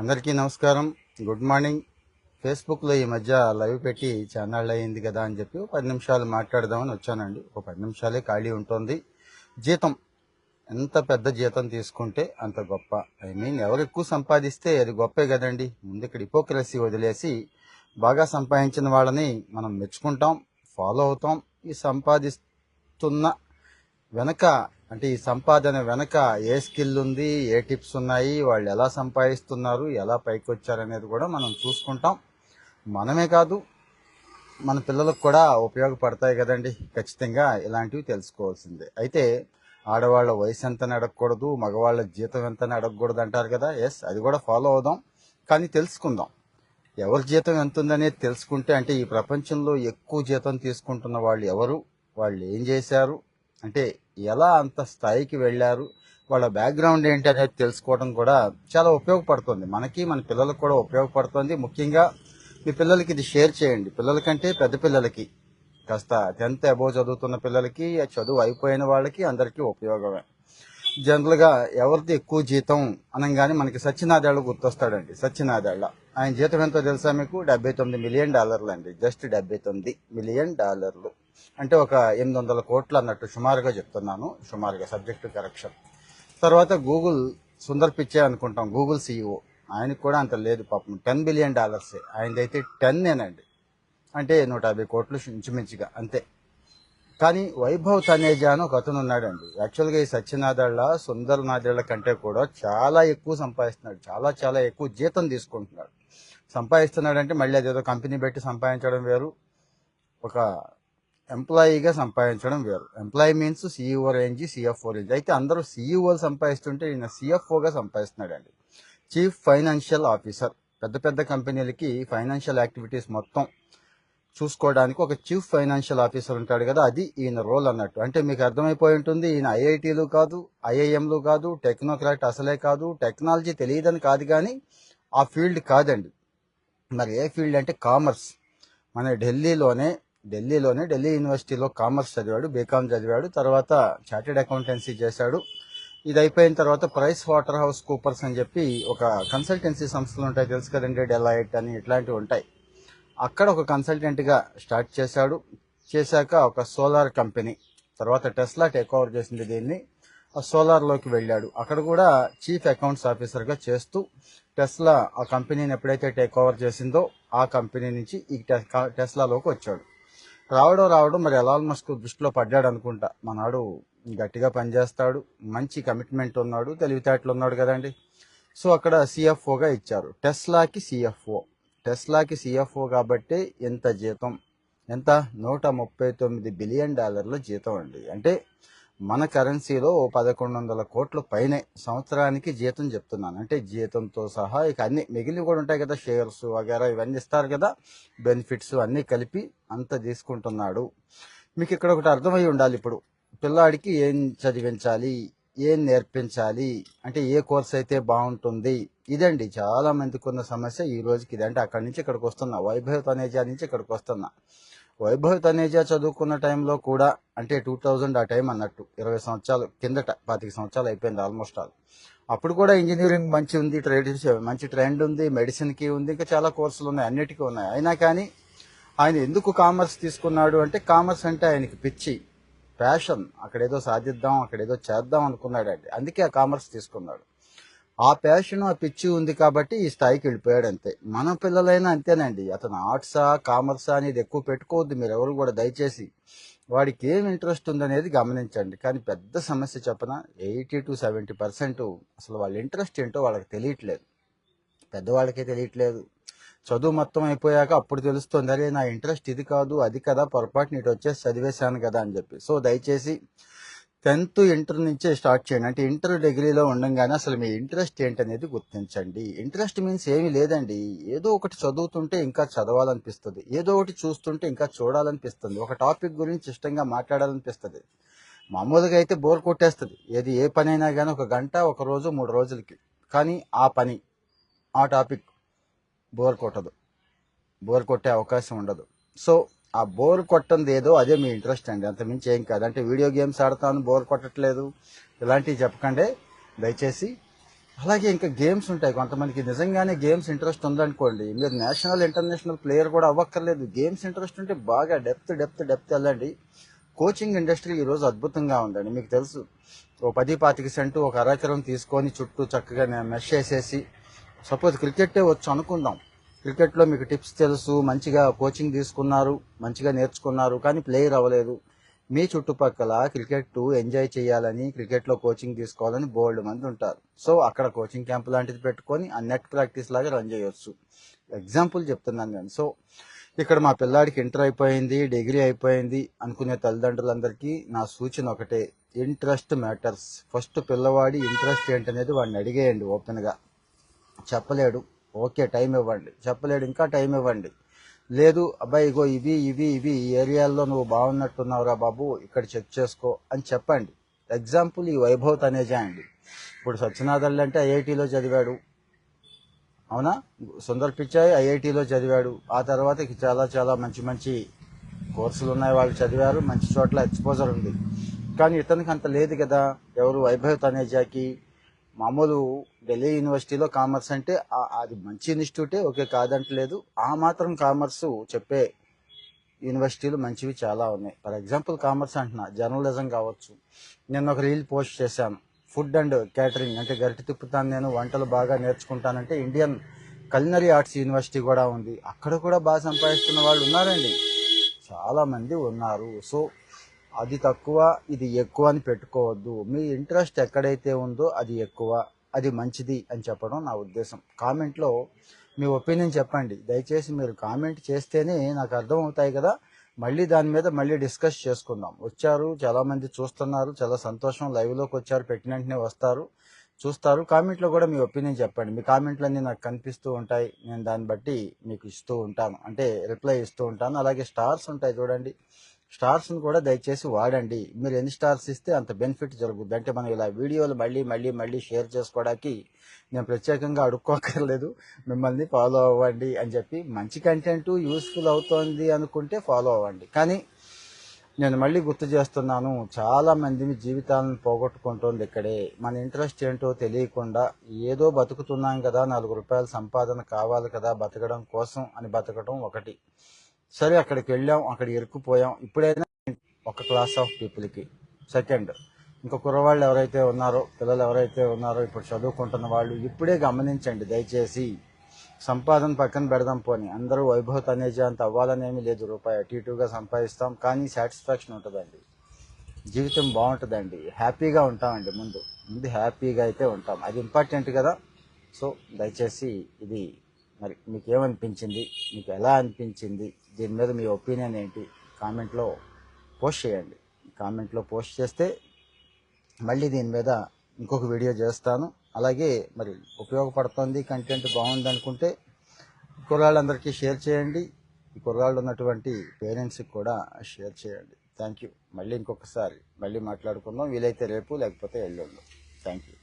అందరికీ నమస్కారం. Good morning. ఫేస్బుక్లో ఈ మధ్య లైవ్ పెట్టి ఛానల్ అయింది కదా అని చెప్పి పది నిమిషాలు మాట్లాడదామని వచ్చానండి. ఒక పది నిమిషాలే ఖాళీ ఉంటుంది. జీతం. ఎంత పెద్ద జీతం తీసుకుంటే అంత గొప్ప. ఐ మీన్ ఎవరు ఎక్కువ సంపాదిస్తే అది గొప్పే కదండి. ముందు ఇక్కడ హిపోక్రసీ వదిలేసి బాగా సంపాదించిన వాళ్ళని మనం మెచ్చుకుంటాం ఫాలో అవుతాం. ఈ సంపాదిస్తున్న వెనక అంటే ఈ సంపాదన వెనక ఏ స్కిల్ ఉంది ఏ టిప్స్ ఉన్నాయి వాళ్ళు ఎలా సంపాదిస్తున్నారు ఎలా పైకి వచ్చారనేది కూడా మనం చూసుకుంటాం. మనమే కాదు మన పిల్లలకు కూడా ఉపయోగపడతాయి కదండి. ఖచ్చితంగా ఇలాంటివి తెలుసుకోవాల్సిందే. అయితే ఆడవాళ్ళ వయసు ఎంత అడగకూడదు మగవాళ్ళ జీతం ఎంత అడగకూడదు అంటారు కదా. ఎస్ అది కూడా ఫాలో అవుదాం. కానీ తెలుసుకుందాం. ఎవరి జీతం ఎంత ఉందనేది తెలుసుకుంటే అంటే ఈ ప్రపంచంలో ఎక్కువ జీతం తీసుకుంటున్న వాళ్ళు ఎవరు? వాళ్ళు ఏం చేశారు? అంటే ఎలా అంత స్థాయికి వెళ్ళారు వాళ్ళ బ్యాక్గ్రౌండ్ ఏంటి అనేది తెలుసుకోవడం కూడా చాలా ఉపయోగపడుతుంది. మనకి మన పిల్లలకు కూడా ఉపయోగపడుతుంది. ముఖ్యంగా మీ పిల్లలకి ఇది షేర్ చేయండి. పిల్లలకంటే పెద్ద పిల్లలకి కాస్త టెన్త్ అబోవ్ చదువుతున్న పిల్లలకి చదువు అయిపోయిన వాళ్ళకి అందరికీ ఉపయోగమే. జనరల్గా ఎవరిది ఎక్కువ జీతం అనగానే మనకి సత్యనాదేళ్ళ గుర్తొస్తాడండి. సత్యనాదేళ్ళ ఆయన జీతం ఎంతో తెలుసా మీకు? డెబ్బై తొమ్మిది మిలియన్ డాలర్లు అండి జస్ట్ డెబ్బై తొమ్మిది మిలియన్ డాలర్లు అంటే ఒక ఎనిమిది వందల కోట్లు అన్నట్టు సుమారుగా చెప్తున్నాను. సుమారుగా సబ్జెక్టు కరెక్షన్. తర్వాత గూగుల్ సుందర్ పిచ్చే అనుకుంటాం. Google CEO. ఆయనకు కూడా అంత లేదు పాపం. Ten billion డాలర్సే. ఆయనదైతే టెన్నేనండి అంటే నూట యాభై కోట్లు ఇంచుమించుగా అంతే. కానీ వైభవ్ తనేజా అని ఒక అతను ఉన్నాడండి. యాక్చువల్గా ఈ సత్యనాథళ్ళ సుందర్ నాదేళ్ళ కంటే కూడా చాలా ఎక్కువ సంపాదిస్తున్నాడు. చాలా చాలా ఎక్కువ జీతం తీసుకుంటున్నాడు. సంపాదిస్తున్నాడంటే మళ్ళీ అదేదో కంపెనీ పెట్టి సంపాదించడం వేరు. ఒక ఎంప్లాయీగా సంపాదించడం వేరు. Employee means CEO range CFO range అయితే అందరూ సీఈఓలు సంపాదిస్తుంటే ఈయన సిఎఫ్ఓగా సంపాదిస్తున్నాడండి. చీఫ్ ఫైనాన్షియల్ ఆఫీసర్ పెద్ద పెద్ద కంపెనీలకి ఫైనాన్షియల్ యాక్టివిటీస్ మొత్తం చూసుకోవడానికి ఒక చీఫ్ ఫైనాన్షియల్ ఆఫీసర్ ఉంటాడు కదా అది ఈయన రోల్ అన్నట్టు. అంటే మీకు అర్థమైపోయి ఉంటుంది ఈయన ఐఐటీలు కాదు ఐఐఎంలు కాదు టెక్నోక్రాట్ అసలే కాదు టెక్నాలజీ తెలియదని కాదు కానీ ఆ ఫీల్డ్ కాదండి. మరి ఏ ఫీల్డ్ అంటే కామర్స్ మన ఢిల్లీలోనే ఢిల్లీలోనే ఢిల్లీ యూనివర్సిటీలో కామర్స్ చదివాడు బీకామ్ చదివాడు తర్వాత చార్టెడ్ అకౌంటెన్సీ చేశాడు. ఇది అయిపోయిన తర్వాత ప్రైస్ వాటర్ హౌస్ కూపర్స్ అని చెప్పి ఒక కన్సల్టెన్సీ సంస్థలు ఉంటాయి తెలుసు కదండి డెలైట్ అని ఇట్లాంటివి ఉంటాయి. అక్కడ ఒక కన్సల్టెంట్గా స్టార్ట్ చేశాడు. చేశాక ఒక సోలార్ కంపెనీ తర్వాత టెస్లా టేక్ ఓవర్ చేసింది దీన్ని. ఆ సోలార్లోకి వెళ్ళాడు. అక్కడ కూడా చీఫ్ అకౌంట్స్ ఆఫీసర్గా చేస్తూ టెస్లా ఆ కంపెనీని ఎప్పుడైతే టేక్ ఓవర్ చేసిందో ఆ కంపెనీ నుంచి ఈ టెస్లాలోకి వచ్చాడు. రావడం రావడం మరి ఎలాన్ మస్క్ దృష్టిలో పడ్డాడు అనుకుంటా మనాడు గట్టిగా పనిచేస్తాడు మంచి కమిట్మెంట్ ఉన్నాడు తెలివితేటలు ఉన్నాడు కదండి. సో అక్కడ సిఎఫ్ఓగా ఇచ్చారు. టెస్లాకి సిఎఫ్ఓ టెస్లాకి సిఎఫ్ఓ కాబట్టి ఎంత జీతం? ఎంత? నూట ముప్పై తొమ్మిది బిలియన్ డాలర్ల జీతం అండి. అంటే మన కరెన్సీలో ఓ పదకొండు వందల కోట్లు పైనే సంవత్సరానికి జీతం చెప్తున్నాను. అంటే జీతంతో సహా ఇక అన్ని మిగిలిన కూడా ఉంటాయి కదా షేర్స్ వగేరా ఇవన్నీ ఇస్తారు కదా బెనిఫిట్స్ అన్నీ కలిపి అంత తీసుకుంటున్నాడు. మీకు ఇక్కడ ఒకటి అర్థమై ఉండాలి ఇప్పుడు. పిల్లాడికి ఏం చదివించాలి ఏం నేర్పించాలి అంటే ఏ కోర్స్ అయితే బాగుంటుంది ఇదండి చాలా మందికి ఉన్న సమస్య. ఈ రోజుకి ఇదంటే అక్కడి నుంచి ఇక్కడికి వస్తున్నా వైభవ తనేజా నుంచి ఇక్కడికి వస్తున్నా. వైభవ్ తనేజా చదువుకున్న టైంలో కూడా అంటే టూ థౌజండ్ ఆ టైం అన్నట్టు ఇరవై సంవత్సరాలు కిందట పాతిక సంవత్సరాలు అయిపోయింది ఆల్మోస్ట్ ఆల్ అప్పుడు కూడా ఇంజనీరింగ్ మంచి ఉంది ట్రేడ్ మంచి ట్రెండ్ ఉంది మెడిసిన్కి ఉంది ఇంకా చాలా కోర్సులు ఉన్నాయి అన్నిటికీ ఉన్నాయి. అయినా కానీ ఆయన ఎందుకు కామర్స్ తీసుకున్నాడు అంటే కామర్స్ అంటే ఆయనకి పిచ్చి ప్యాషన్ అక్కడేదో సాధిద్దాం అక్కడేదో చేద్దాం అనుకున్నాడు అంటే అందుకే ఆ కామర్స్ తీసుకున్నాడు. ఆ ప్యాషన్ ఆ పిచ్చి ఉంది కాబట్టి ఈ స్థాయికి వెళ్ళిపోయాడు అంతే. మన పిల్లలైనా అంతేనండి. అతను ఆర్ట్సా కామర్సా అనేది ఎక్కువ పెట్టుకోవద్దు. మీరు ఎవరు కూడా దయచేసి వాడికి ఏం ఇంట్రెస్ట్ ఉందనేది గమనించండి. కానీ పెద్ద సమస్య చెప్పన ఎయిటీ టు సెవెంటీ పర్సెంట్ అసలు వాళ్ళ ఇంట్రెస్ట్ ఏంటో వాళ్ళకి తెలియట్లేదు. పెద్దవాళ్ళకే తెలియట్లేదు. చదువు మొత్తం అయిపోయాక అప్పుడు తెలుస్తుంది అరే నా ఇంట్రెస్ట్ ఇది కాదు అది కదా పొరపాటు నీటి వచ్చేసి చదివేశాను కదా అని చెప్పి. సో దయచేసి టెన్త్ ఇంటర్ నుంచే స్టార్ట్ చేయండి. అంటే ఇంటర్ డిగ్రీలో ఉండగానే అసలు మీ ఇంట్రెస్ట్ ఏంటనేది గుర్తించండి. ఇంట్రెస్ట్ మీన్స్ ఏమీ లేదండి. ఏదో ఒకటి చదువుతుంటే ఇంకా చదవాలనిపిస్తుంది. ఏదో ఒకటి చూస్తుంటే ఇంకా చూడాలనిపిస్తుంది. ఒక టాపిక్ గురించి ఇష్టంగా మాట్లాడాలనిపిస్తుంది. మామూలుగా అయితే బోర్ కొట్టేస్తుంది. ఏది ఏ పని అయినా కానీ ఒక గంట ఒక రోజు మూడు రోజులకి. కానీ ఆ పని ఆ టాపిక్ బోర్ కొట్టదు. బోర్ కొట్టే అవకాశం ఉండదు. సో ఆ బోర్ కొట్టంది ఏదో అదే మీ ఇంట్రెస్ట్ అండి. అంతమించి ఏం కాదు. అంటే వీడియో గేమ్స్ ఆడతాను బోర్ కొట్టట్లేదు ఇలాంటివి చెప్పకండి. దయచేసి. అలాగే ఇంకా గేమ్స్ ఉంటాయి. కొంతమందికి నిజంగానే గేమ్స్ ఇంట్రెస్ట్ ఉందనుకోండి. మీరు నేషనల్ ఇంటర్నేషనల్ ప్లేయర్ కూడా అవ్వక్కర్లేదు. గేమ్స్ ఇంట్రెస్ట్ ఉంటే బాగా డెప్త్ డెప్త్ డెప్త్ వెళ్ళండి. కోచింగ్ ఇండస్ట్రీ ఈరోజు అద్భుతంగా ఉందండి. మీకు తెలుసు. ఓ పది పాతిక సెంటు ఒక అరాచరం తీసుకొని చుట్టూ చక్కగా మెష్ చేసేసి సపోజ్ క్రికెటే వచ్చు అనుకుందాం. క్రికెట్లో మీకు టిప్స్ తెలుసు మంచిగా కోచింగ్ తీసుకున్నారు మంచిగా నేర్చుకున్నారు కానీ ప్లేయర్ అవ్వలేదు. మీ చుట్టుపక్కల క్రికెట్ ఎంజాయ్ చేయాలని క్రికెట్లో కోచింగ్ తీసుకోవాలని బోల్డ్ మంది ఉంటారు. సో అక్కడ కోచింగ్ క్యాంప్ లాంటిది పెట్టుకొని ఆ నెట్ ప్రాక్టీస్ లాగా రన్ చేయొచ్చు. ఎగ్జాంపుల్ చెప్తున్నాను నేను. సో ఇక్కడ మా పిల్లాడికి ఇంటర్ అయిపోయింది డిగ్రీ అయిపోయింది అనుకునే తల్లిదండ్రులందరికీ నా సూచన ఒకటే. ఇంట్రెస్ట్ మ్యాటర్స్ ఫస్ట్ పిల్లవాడి ఇంట్రెస్ట్ ఏంటనేది వాడిని అడిగేయండి ఓపెన్గా చెప్పలేడు. ఓకే టైం ఇవ్వండి. చెప్పలేడు ఇంకా టైం ఇవ్వండి. లేదు అబ్బాయి ఇగో ఇవి ఇవి ఇవి ఈ ఏరియాల్లో నువ్వు బాగున్నట్టున్నావురా బాబు ఇక్కడ చెక్ చేసుకో అని చెప్పండి. ఎగ్జాంపుల్ ఈ వైభవ్ తనేజా అండి ఇప్పుడు సత్యనాథల్ అంటే ఐఐటిలో చదివాడు. అవునా? సుందర్ పిచ్చాయి ఐఐటిలో చదివాడు. ఆ తర్వాత చాలా చాలా మంచి మంచి కోర్సులు ఉన్నాయి వాళ్ళు చదివారు. మంచి చోట్ల ఎక్స్పోజర్ ఉంది. కానీ ఇతనికి అంత లేదు కదా. ఎవరు వైభవ్ తనేజాకి మామూలు ఢిల్లీ యూనివర్సిటీలో కామర్స్ అంటే అది మంచి ఇన్స్టిట్యూటే ఓకే కాదంటలేదు. ఆ మాత్రం కామర్స్ చెప్పే యూనివర్సిటీలు మంచివి చాలా ఉన్నాయి. ఫర్ ఎగ్జాంపుల్ కామర్స్ అంటున్నా జర్నలిజం కావచ్చు. నేను ఒక రీల్ పోస్ట్ చేశాను. ఫుడ్ అండ్ క్యాటరింగ్ అంటే గరిటె తిప్పుతాను నేను వంటలు బాగా నేర్చుకుంటానంటే ఇండియన్ కలినరీ ఆర్ట్స్ యూనివర్సిటీ కూడా ఉంది. అక్కడ కూడా బాగా సంపాదిస్తున్న వాళ్ళు ఉన్నారండి. చాలామంది ఉన్నారు. సో అది తక్కువ ఇది ఎక్కువ అని పెట్టుకోవద్దు. మీ ఇంట్రెస్ట్ ఎక్కడైతే ఉందో అది ఎక్కువ అది మంచిది అని చెప్పడం నా ఉద్దేశం. కామెంట్లో మీ ఒపీనియన్ చెప్పండి. దయచేసి మీరు కామెంట్ చేస్తేనే నాకు అర్థం అవుతాయి కదా. మళ్ళీ దాని మీద మళ్ళీ డిస్కస్ చేసుకుందాం. వచ్చారు చాలామంది చూస్తున్నారు చాలా సంతోషం. లైవ్లోకి వచ్చారు పెట్టిన వెంటనే వస్తారు. చూస్తారు. కామెంట్లో కూడా మీ ఒపీనియన్ చెప్పండి. మీ కామెంట్లన్నీ నాకు కనిపిస్తూ ఉంటాయి. నేను దాన్ని బట్టి మీకు ఇస్తూ ఉంటాను. అంటే రిప్లై ఇస్తూ ఉంటాను. అలాగే స్టార్స్ ఉంటాయి చూడండి. స్టార్స్ని కూడా దయచేసి వాడండి. మీరు ఎన్ని స్టార్స్ ఇస్తే అంత బెనిఫిట్ జరుగుద్ది. అంటే మనం ఇలా వీడియోలు మళ్ళీ మళ్ళీ మళ్ళీ షేర్ చేసుకోవడానికి నేను ప్రత్యేకంగా అడుక్కోకర్లేదు మిమ్మల్ని ఫాలో అవ్వండి అని చెప్పి మంచి కంటెంట్ యూస్ఫుల్ అవుతోంది అనుకుంటే ఫాలో అవ్వండి. కానీ నేను మళ్ళీ గుర్తు చేస్తున్నాను చాలా మంది జీవితాలను పోగొట్టుకుంటుంది ఇక్కడే. మన ఇంట్రెస్ట్ ఏంటో తెలియకుండా ఏదో బతుకుతున్నాం కదా నాలుగు రూపాయల సంపాదన కావాలి కదా బతకడం కోసం అని బతకడం ఒకటి. సరే అక్కడికి వెళ్ళాం అక్కడ ఇరుక్కుపోయాం. ఇప్పుడైనా ఒక క్లాస్ ఆఫ్ పీపుల్కి సెకండ్ ఇంకా కుర్రవాళ్ళు ఎవరైతే ఉన్నారో పిల్లలు ఎవరైతే ఉన్నారో ఇప్పుడు చదువుకుంటున్న వాళ్ళు ఇప్పుడే గమనించండి దయచేసి. సంపాదన పక్కన పెడదాం పోని. అందరూ వైభవ తనేజా అంత అవ్వాలనేమి లేదు. రూపాయి అటు ఇటుగా సంపాదిస్తాం కానీ సాటిస్ఫాక్షన్ ఉంటుందండి. జీవితం బాగుంటుందండి. హ్యాపీగా ఉంటామండి ముందు. ముందు హ్యాపీగా అయితే ఉంటాం. అది ఇంపార్టెంట్ కదా. సో దయచేసి ఇది మరి మీకు ఏమనిపించింది మీకు ఎలా అనిపించింది? దీని మీద మీ ఒపీనియన్ ఏంటి? కామెంట్లో పోస్ట్ చేయండి. కామెంట్లో పోస్ట్ చేస్తే మళ్ళీ దీని మీద ఇంకొక వీడియో చేస్తాను. అలాగే మరి ఉపయోగపడుతుంది కంటెంట్ బాగుంది అనుకుంటే కుర్రాళ్ళందరికీ షేర్ చేయండి. ఈ కుర్రాళ్ళు ఉన్నటువంటి పేరెంట్స్కి కూడా షేర్ చేయండి. Thank you. మళ్ళీ ఇంకొకసారి మళ్ళీ మాట్లాడుకుందాం. వీలైతే రేపు లేకపోతే ఎల్లుండు. Thank you.